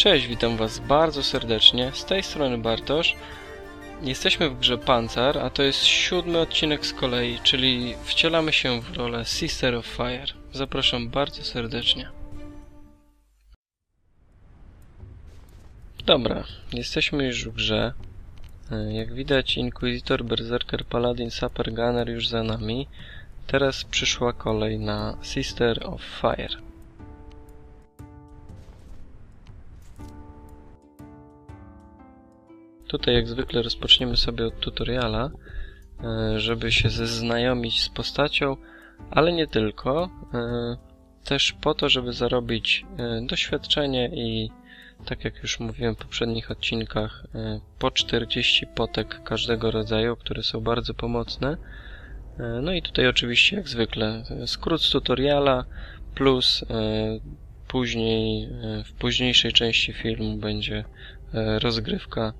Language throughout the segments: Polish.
Cześć, witam Was bardzo serdecznie. Z tej strony Bartosz. Jesteśmy w grze Panzer, a to jest siódmy odcinek z kolei, czyli wcielamy się w rolę Sister of Fire. Zapraszam bardzo serdecznie. Dobra, jesteśmy już w grze. E, Jak widać, Inquisitor, Berserker, Paladin, Sapper, Gunner już za nami. Teraz przyszła kolej na Sister of Fire. Tutaj jak zwykle rozpoczniemy sobie od tutoriala, e, żeby się zeznajomić z postacią, ale nie tylko. e, Też po to, żeby zarobić e, doświadczenie i tak jak już mówiłem w poprzednich odcinkach, po 40 potek każdego rodzaju, które są bardzo pomocne. No i tutaj oczywiście jak zwykle skrót z tutoriala plus później w późniejszej części filmu będzie rozgrywka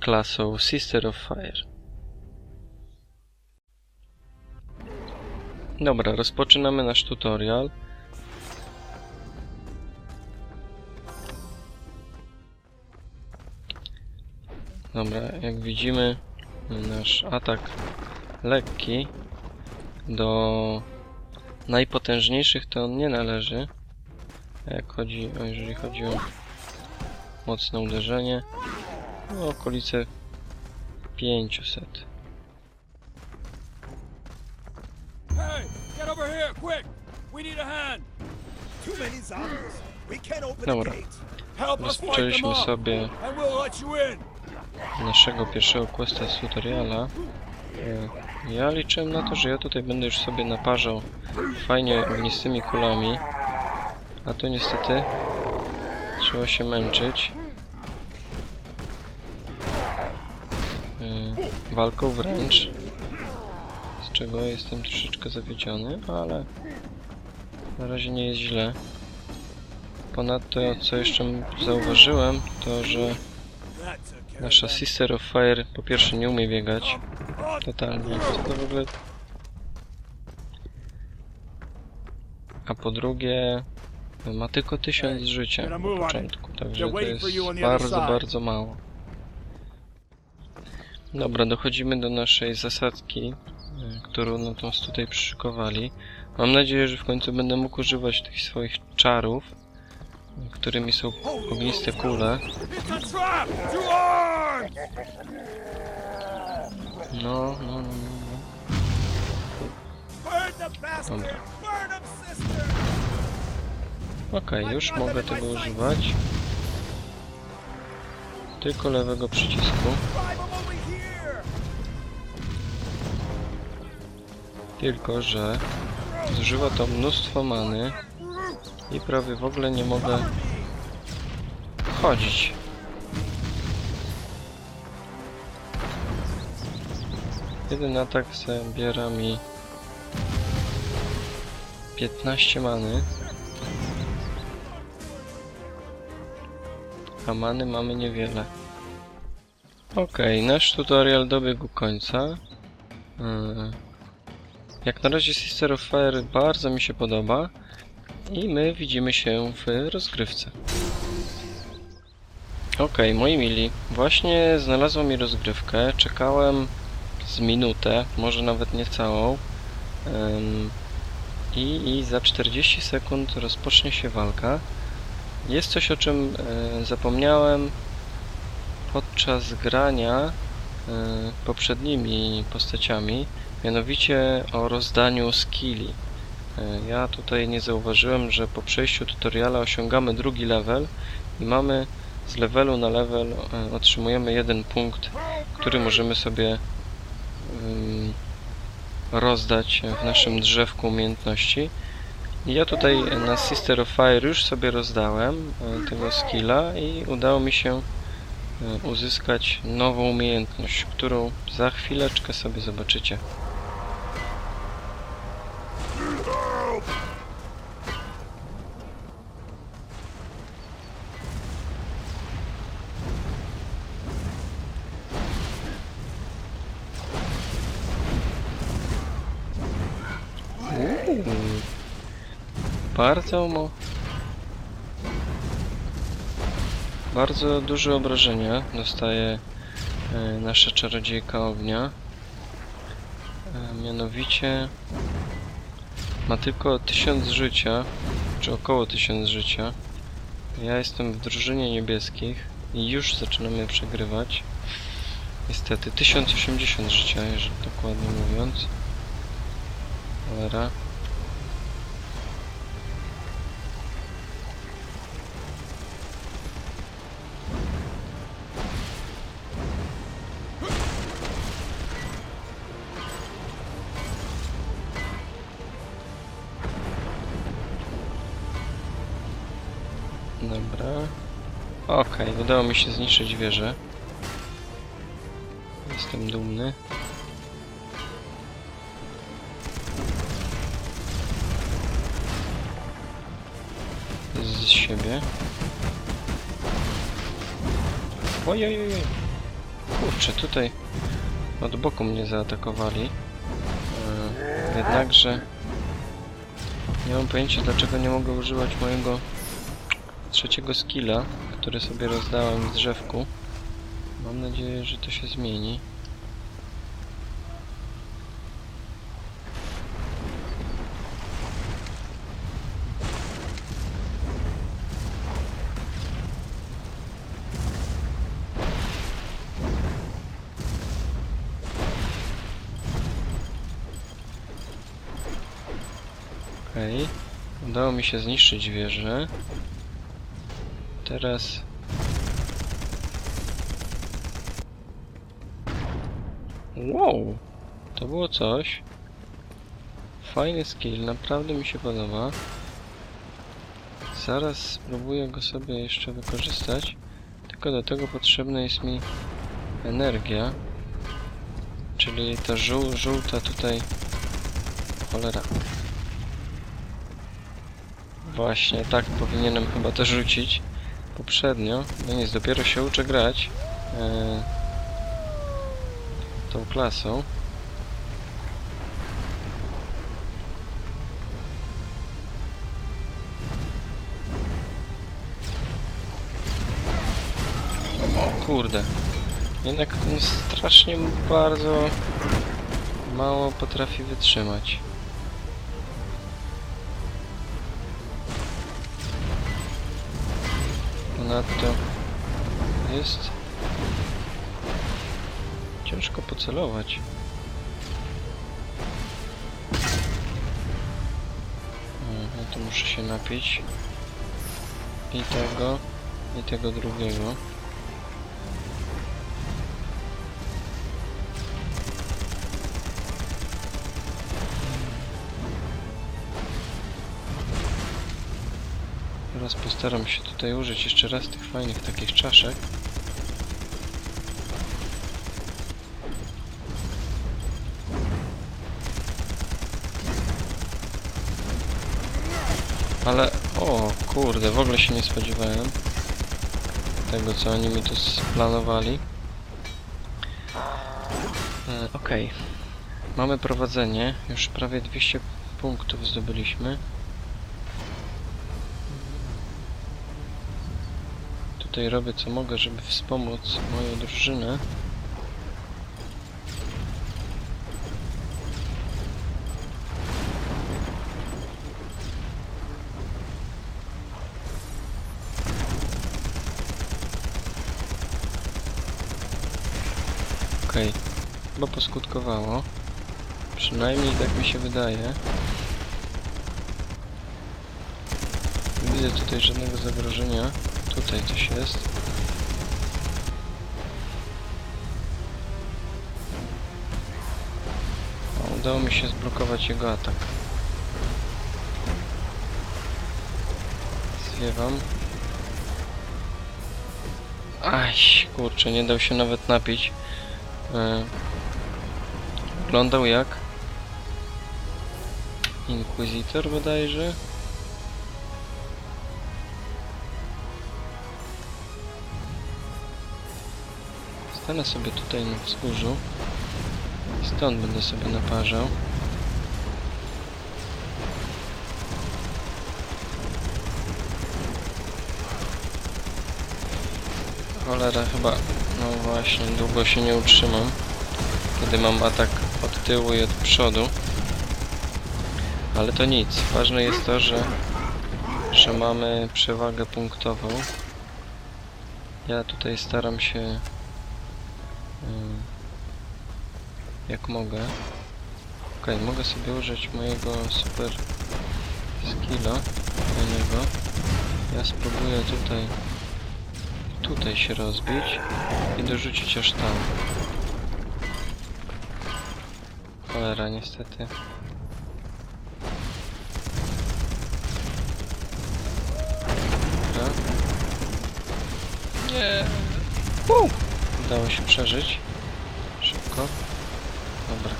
klasą Sister of Fire. Dobra, rozpoczynamy nasz tutorial. Dobra, jak widzimy, nasz atak lekki do najpotężniejszych to on nie należy. Jak chodzi, jeżeli chodzi o mocne uderzenie, no, okolice 500. Hey, get over here, quick! We need a hand! Too many zombies. We can't open Dobra. Rozpoczęliśmy sobie and we'll let you in! naszego pierwszego questa z tutoriala. E, Ja liczyłem na to, że ja tutaj będę już sobie naparzał fajnie ognistymi kulami. A tu niestety trzeba się męczyć. Walką wręcz. Z czego jestem troszeczkę zawiedziony, ale na razie nie jest źle. Ponadto, co jeszcze zauważyłem, to że Nasza. Sister of Fire po pierwsze nie umie biegać. Totalnie. To w ogóle... A po drugie... Ma tylko tysiąc życia na początku, także to jest bardzo, bardzo mało. Dobra, dochodzimy do naszej zasadzki, y, którą no, nas tutaj przyszykowali. Mam nadzieję, że w końcu będę mógł używać tych swoich czarów, którymi są ogniste kule. No, no, no, no. no. Dobra. Okej, już mogę tego używać. Tylko lewego przycisku. Tylko, że zużywa to mnóstwo many i prawie w ogóle nie mogę chodzić. Jeden atak zabiera mi 15 many. A many mamy niewiele. Okej, nasz tutorial dobiegł końca. Yy, Jak na razie Sister of Fire bardzo mi się podoba i my widzimy się w rozgrywce. Okej, moi mili, właśnie znalazło mi rozgrywkę. Czekałem z minutę, może nawet nie całą. Ym, i, I za 40 sekund rozpocznie się walka. Jest coś, o czym e, zapomniałem podczas grania e, poprzednimi postaciami, mianowicie o rozdaniu skilli. E, Ja tutaj nie zauważyłem, że po przejściu tutoriala osiągamy drugi level i mamy z levelu na level e, otrzymujemy jeden punkt, który możemy sobie rozdać w naszym drzewku umiejętności. Ja tutaj na Sister of Fire już sobie rozdałem e, tego skilla i udało mi się uzyskać nową umiejętność, którą za chwileczkę sobie zobaczycie. Bardzo mo... Bardzo duże obrażenia dostaje e, nasza czarodziejka ognia. E, mianowicie ma tylko 1000 życia, czy około 1000 życia. Ja jestem w drużynie niebieskich i już zaczynamy przegrywać. Niestety 1080 życia, jeżeli dokładnie mówiąc. Cholera. Dobra. Okej, udało mi się zniszczyć wieżę. Jestem dumny. Z siebie. Ojej, Kurczę, tutaj od boku mnie zaatakowali. E, Jednakże nie mam pojęcia dlaczego nie mogę używać mojego trzeciego skilla, który sobie rozdałem w drzewku. Mam nadzieję, że to się zmieni. Okej. Udało mi się zniszczyć wieżę. Teraz... Wow! To było coś. Fajny skill, naprawdę mi się podoba. Zaraz spróbuję go sobie jeszcze wykorzystać. Tylko do tego potrzebna jest mi energia. Czyli ta żół żółta tutaj... Cholera. Właśnie, tak powinienem chyba to rzucić poprzednio. No nic, dopiero się uczę grać e, tą klasą. O kurde. Jednak on strasznie bardzo mało potrafi wytrzymać. Ponadto jest ciężko pocelować. No to muszę się napić. I tego, i tego drugiego. Postaram się tutaj użyć jeszcze raz tych fajnych takich czaszek. Ale, o kurde, w ogóle się nie spodziewałem tego, co oni mi tu splanowali. E, Okej. Mamy prowadzenie. Już prawie 200 punktów zdobyliśmy. Tutaj robię co mogę, żeby wspomóc moją drużynę. Okej, chyba poskutkowało. Przynajmniej tak mi się wydaje. Nie widzę tutaj żadnego zagrożenia. Tutaj coś jest. O, udało mi się zblokować jego atak. Zwiewam. Aś, kurczę, nie dał się nawet napić. E, Wyglądał jak Inquisitor bodajże. Stanę sobie tutaj na wzgórzu. Stąd będę sobie naparzał. Cholera, chyba... No właśnie, długo się nie utrzymam. Kiedy mam atak od tyłu i od przodu. Ale to nic. Ważne jest to, że, że mamy przewagę punktową. Ja tutaj staram się jak mogę. Okej, mogę sobie użyć mojego super skilla na niego. Ja spróbuję tutaj tutaj się rozbić i dorzucić aż tam. Cholera, niestety. Dobra. Nie. Uu! Udało się przeżyć. Szybko. Dobra.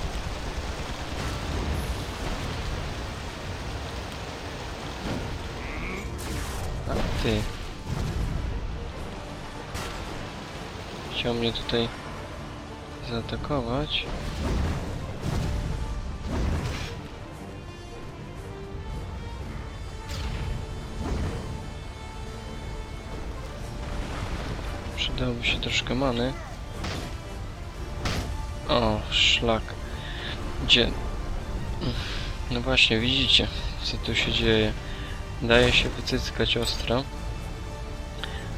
A ty. Chciał mnie tutaj zaatakować. Przydałoby się troszkę many. O, szlak. Gdzie? No właśnie, widzicie, co tu się dzieje. Daje się wycyckać ostro.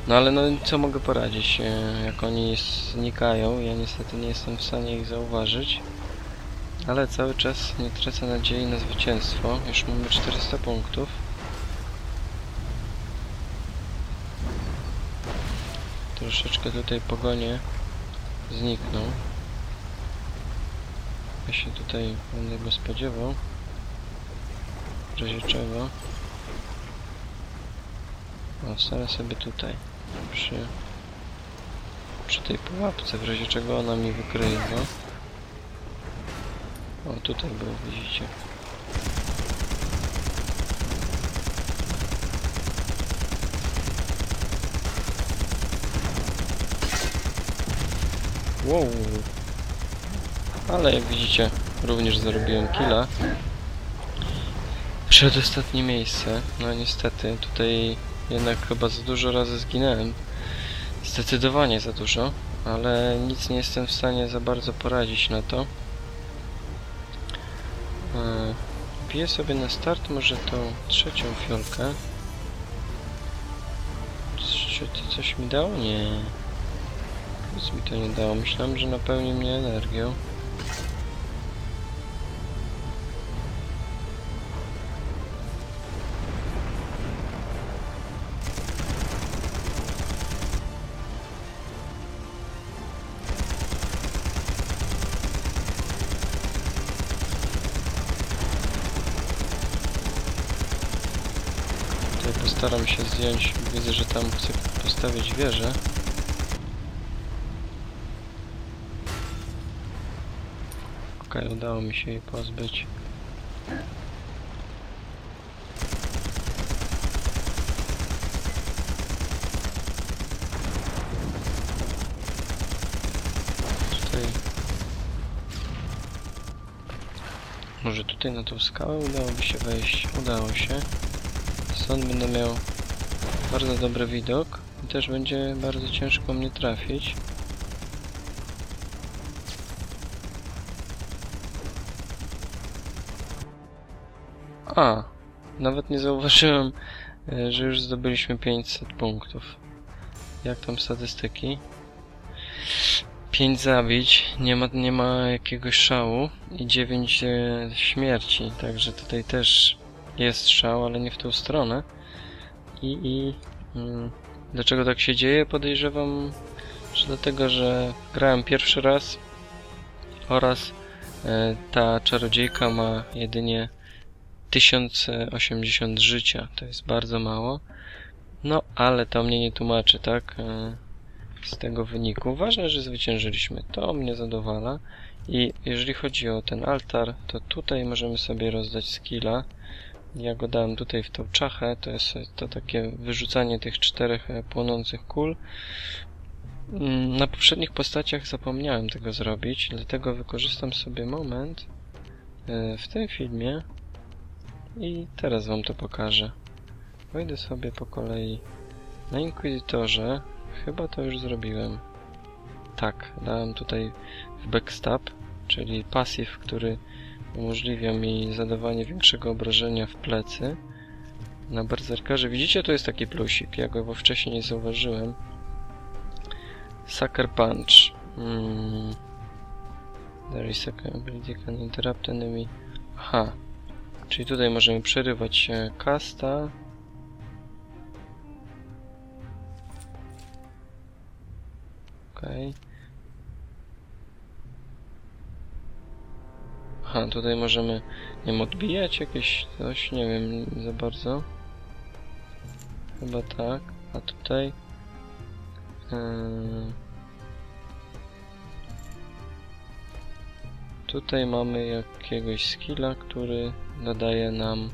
No ale no co mogę poradzić, e, jak oni znikają, ja niestety nie jestem w stanie ich zauważyć. Ale cały czas nie tracę nadziei na zwycięstwo, już mamy 400 punktów. Troszeczkę tutaj pogonie znikną. Ja się tutaj będę go spodziewał. W razie czego. O, stanę sobie tutaj. Przy, przy tej pułapce, w razie czego ona mi wykryje, no. O, tutaj było, widzicie. Wow. Ale jak widzicie, również zarobiłem killa. Przedostatnie miejsce. No niestety, tutaj jednak chyba za dużo razy zginąłem. Zdecydowanie za dużo, ale nic nie jestem w stanie za bardzo poradzić na to. E, Biję sobie na start może tą trzecią fiolkę. Czy to coś mi dało? Nie. Nic mi to nie dało. Myślałem, że napełni mnie energią. Tutaj postaram się zdjąć. Widzę, że tam chcę postawić wieżę. Okej, udało mi się jej pozbyć. Może tutaj na tą skałę udałoby się wejść. Udało się. Stąd będę miał bardzo dobry widok i też będzie bardzo ciężko mnie trafić. A, nawet nie zauważyłem, e, że już zdobyliśmy 500 punktów. Jak tam statystyki? 5 zabić, nie ma, nie ma jakiegoś szału i 9 e, śmierci, także tutaj też jest szał, ale nie w tą stronę. I, i mm, dlaczego tak się dzieje? Podejrzewam, że dlatego, że grałem pierwszy raz oraz e, ta czarodziejka ma jedynie 1080 życia. To jest bardzo mało. No, ale to mnie nie tłumaczy, tak? E, z tego wyniku. Ważne, że zwyciężyliśmy. To mnie zadowala. I jeżeli chodzi o ten altar, to tutaj możemy sobie rozdać skilla. Ja go dałem tutaj w tą czachę, to jest to takie wyrzucanie tych czterech e, płonących kul. Mm, Na poprzednich postaciach zapomniałem tego zrobić, dlatego wykorzystam sobie moment e, w tym filmie i teraz wam to pokażę. Wejdę sobie po kolei na Inkwizytorze, Chyba to już zrobiłem. Tak, dałem tutaj w backstab, czyli pasyw, który umożliwia mi zadawanie większego obrażenia w plecy. Na berserkerze. Widzicie, to jest taki plusik. Ja go wcześniej nie zauważyłem. Sucker Punch. Mm. There is a ability can interrupt enemy. Aha. Czyli tutaj możemy przerywać e, casta. Okej. Aha, tutaj możemy, nie wiem, odbijać jakieś coś, nie wiem za bardzo. Chyba tak. A tutaj... Yy... Tutaj mamy jakiegoś skilla, który dodaje nam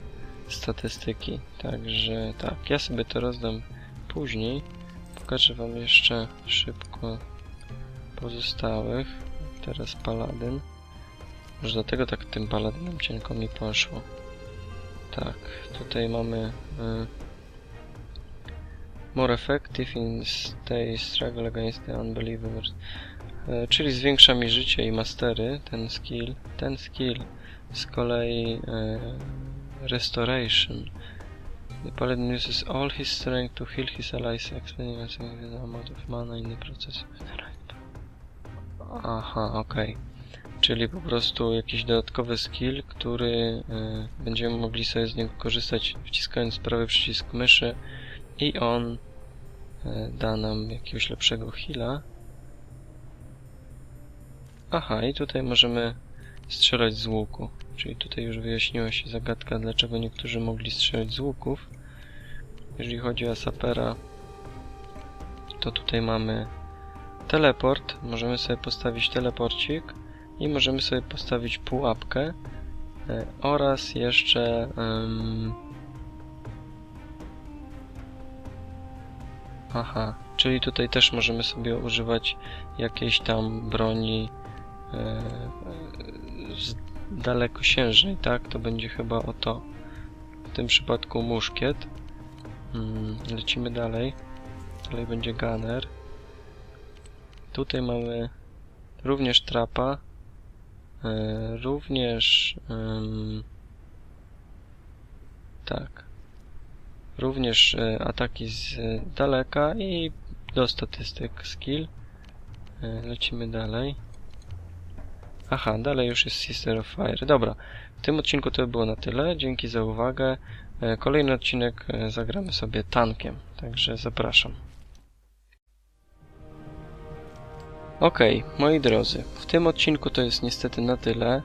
statystyki. Także tak, ja sobie to rozdam później. Pokażę wam jeszcze szybko pozostałych. Teraz paladyn. Może dlatego tak tym paladynem cienko mi poszło. Tak, tutaj mamy y, More effective in stay struggle against the unbelievers. E, czyli zwiększa mi życie i mastery, ten skill. Ten skill z kolei e, Restoration. The paladin uses all his strength to heal his allies, expending a significant amount of mana in the process. Aha, okej. Czyli po prostu jakiś dodatkowy skill, który e, będziemy mogli sobie z niego korzystać wciskając prawy przycisk myszy i on e, da nam jakiegoś lepszego heala. Aha, i tutaj możemy strzelać z łuku. Czyli tutaj już wyjaśniła się zagadka, dlaczego niektórzy mogli strzelać z łuków. Jeżeli chodzi o sapera, to tutaj mamy teleport. Możemy sobie postawić teleporcik i możemy sobie postawić pułapkę e, oraz jeszcze em, Aha, czyli tutaj też możemy sobie używać jakiejś tam broni e, e, z dalekosiężnej, tak? To będzie chyba o to. W tym przypadku muszkiet. Mm, lecimy dalej. Dalej będzie gunner. Tutaj mamy również trapa. E, również tak. Również e, ataki z daleka i do statystyk skill. E, lecimy dalej. Aha, dalej już jest Sister of Fire. Dobra, w tym odcinku to by było na tyle. Dzięki za uwagę. Kolejny odcinek zagramy sobie tankiem, także zapraszam. Okej, moi drodzy, w tym odcinku to jest niestety na tyle.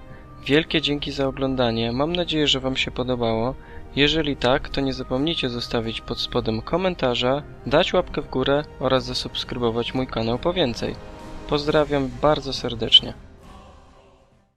Wielkie dzięki za oglądanie. Mam nadzieję, że Wam się podobało. Jeżeli tak, to nie zapomnijcie zostawić pod spodem komentarza, dać łapkę w górę oraz zasubskrybować mój kanał po więcej. Pozdrawiam bardzo serdecznie.